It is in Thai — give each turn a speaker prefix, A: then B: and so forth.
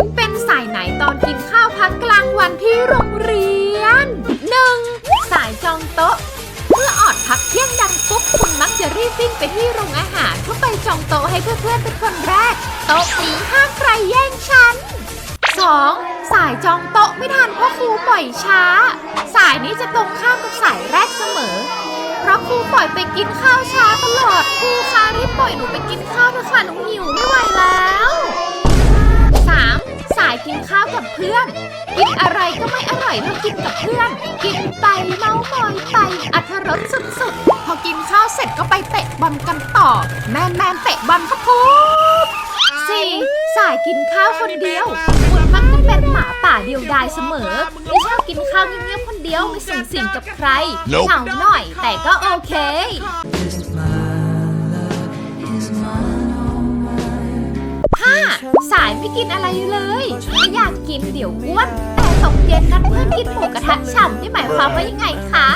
A: คุณเป็นสายไหนตอนกินข้าวพักกลางวันที่โรงเรียน 1. สายจองโต๊ะ เมื่อออดพักเที่ยงดังปุ๊บคุณมักจะรีบวิ่งไปที่โรงอาหารเพื่อไปจองโต๊ะให้เพื่อนๆเป็นคนแรก โต๊ะนี้ห้ามใครแย่งฉัน 2. สายจองโต๊ะไม่ทันเพราะครูปล่อยช้า สายนี้จะตรงข้ามกับสายแรกเสมอ เพราะครูปล่อยไปกินข้าวช้าตลอดครูคะรีบปล่อยหนูไปกินข้าว กินข้าวกับเพื่อน กินอะไรก็ไม่อร่อยเท่ากินกับเพื่อน กินไปเมามอยไปอัธรสสุดๆ พอกินข้าวเสร็จก็ไปเตะบอลกันต่อ แมนแมนๆเตะบอลครับผม 4. สายกินข้าวคนเดียวคุณมักจะเป็นหมาป่าเดียวดายเสมอที่ชอบกินข้าวเงียบๆคนเดียวไม่สูงสิงกับใคร
B: Nope
A: เหงาหน่อยแต่ก็โอเค 5. สายไม่กินอะไรเลยไม่อยากกินเดี๋ยวอ้วนแต่ตกเย็นนัดเพื่อนกินหมูกระทะฉ่ำนี่หมายความว่ายังไงคะ